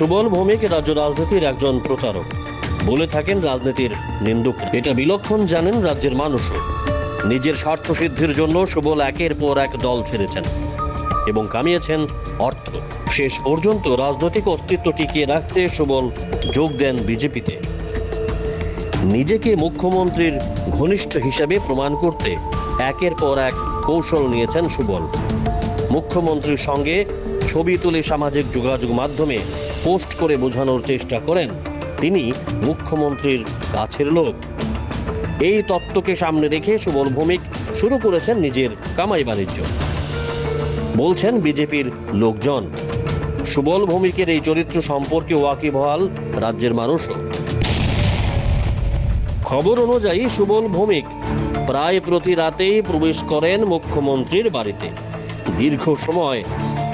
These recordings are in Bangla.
সুবল ভৌমিক রাজ্য রাজনীতির একজন প্রচারক বলে থাকেন রাজনীতির নিন্দুক। এটা বিলক্ষণ জানেন রাজ্যের মানুষও। নিজের স্বার্থ সিদ্ধির জন্য সুবল একের পর এক দল ছেড়েছেন এবং কামিয়েছেন অর্থ। শেষ পর্যন্ত রাজনৈতিক অস্তিত্ব টিকিয়ে রাখতে সুবল যোগ দেন বিজেপিতে। নিজেকে মুখ্যমন্ত্রীর ঘনিষ্ঠ হিসেবে প্রমাণ করতে একের পর এক কৌশল নিয়েছেন সুবল। মুখ্যমন্ত্রীর সঙ্গে ছবি তুলে সামাজিক যোগাযোগ মাধ্যমে পোস্ট করে বোঝানোর চেষ্টা করেন তিনি মুখ্যমন্ত্রীর কাছের লোক। এই তত্ত্বকে সামনে রেখে সুবল ভৌমিক শুরু করেছেন নিজের কামাই বাণিজ্য। বলছেন বিজেপির লোকজন, সুবল ভৌমিকের এই চরিত্র সম্পর্কে ওয়াকিবহাল রাজ্যের মানুষও। খবর অনুযায়ী সুবল ভৌমিক প্রায় প্রতি রাতেই প্রবেশ করেন মুখ্যমন্ত্রীর বাড়িতে। দীর্ঘ সময়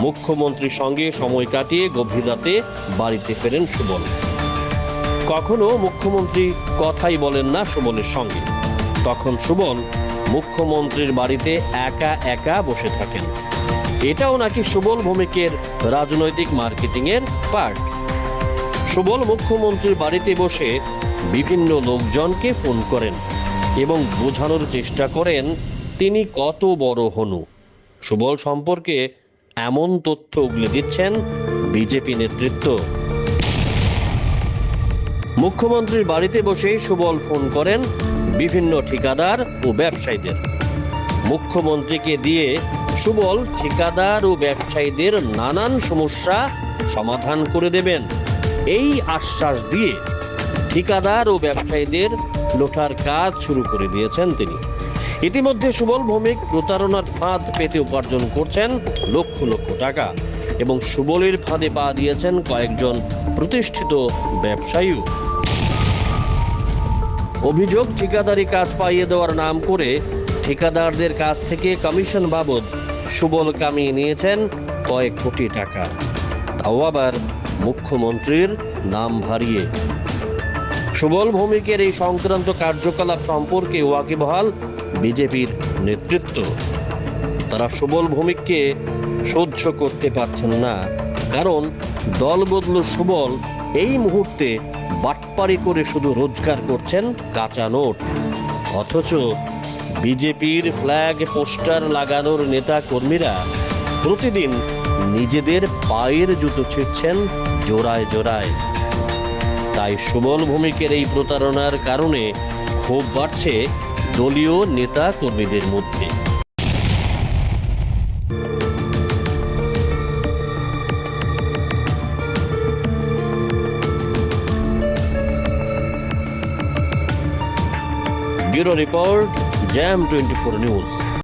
মুখ্যমন্ত্রীর সঙ্গে সময় কাটিয়ে গভীর রাতে বাড়িতে ফেরেন সুবল কখনো মুখ্যমন্ত্রী কথাই বলেন না সুবলের সঙ্গে। তখন সুবল মুখ্যমন্ত্রীর বাড়িতে একা একা বসে থাকেন। এটাও নাকি সুবল ভৌমিকের রাজনৈতিক মার্কেটিংয়ের পার্ট। সুবল মুখ্যমন্ত্রীর বাড়িতে বসে বিভিন্ন লোকজনকে ফোন করেন এবং বোঝানোর চেষ্টা করেন, তিনি কত বড় হনু? সুবল সম্পর্কে এমন তথ্য উগলে দিচ্ছেন বিজেপি নেতৃত্ব। মুখ্যমন্ত্রীর বাড়িতে বসে সুবল ফোন করেন বিভিন্ন ঠিকাদার ও ব্যবসায়ীদের। মুখ্যমন্ত্রীকে দিয়ে সুবল ঠিকাদার ও ব্যবসায়ীদের নানান সমস্যা সমাধান করে দেবেন। এই আশ্বাস দিয়ে ঠিকাদার ও ব্যবসায়ীদের লোটার কাজ শুরু করে দিয়েছেন তিনি। ইতিমধ্যে সুবল ভৌমিক প্রতারণার ফাঁদ পেতে উপার্জন করছেন লক্ষ লক্ষ টাকা এবং সুবলের ফাঁদে পা দিয়েছেন কয়েকজন প্রতিষ্ঠিত ব্যবসায়ীও অভিযোগ, ঠিকাদারি কাজ পাইয়ে দেওয়ার নাম করে ঠিকাদারদের কাছ থেকে কমিশন বাবদ সুবল কামিয়ে নিয়েছেন কয়েক কোটি টাকা। তাও আবার মুখ্যমন্ত্রীর নাম ভারিয়ে সুবল ভৌমিকের এই সংক্রান্ত কার্যকলাপ সম্পর্কে ওয়াকিবহাল বিজেপির নেতৃত্ব। তারা সুবল ভৌমিককে সহ্য করতে পারছেন না, কারণ দল বদল সুবল এই মুহূর্তে বাটপারি করে শুধু রোজগার করছেন কাঁচা নোট। অথচ বিজেপির ফ্ল্যাগ পোস্টার লাগানোর নেতা কর্মীরা প্রতিদিন নিজেদের পায়ের জুতো ছিঁড়ছেন জোড়ায় জোড়ায়। তাই সুবল ভূমিকের এই প্রতারণার কারণে ক্ষোভ বাড়ছে দলীয় নেতা কর্মীদের মধ্যে। Bureau report jam twenty four news.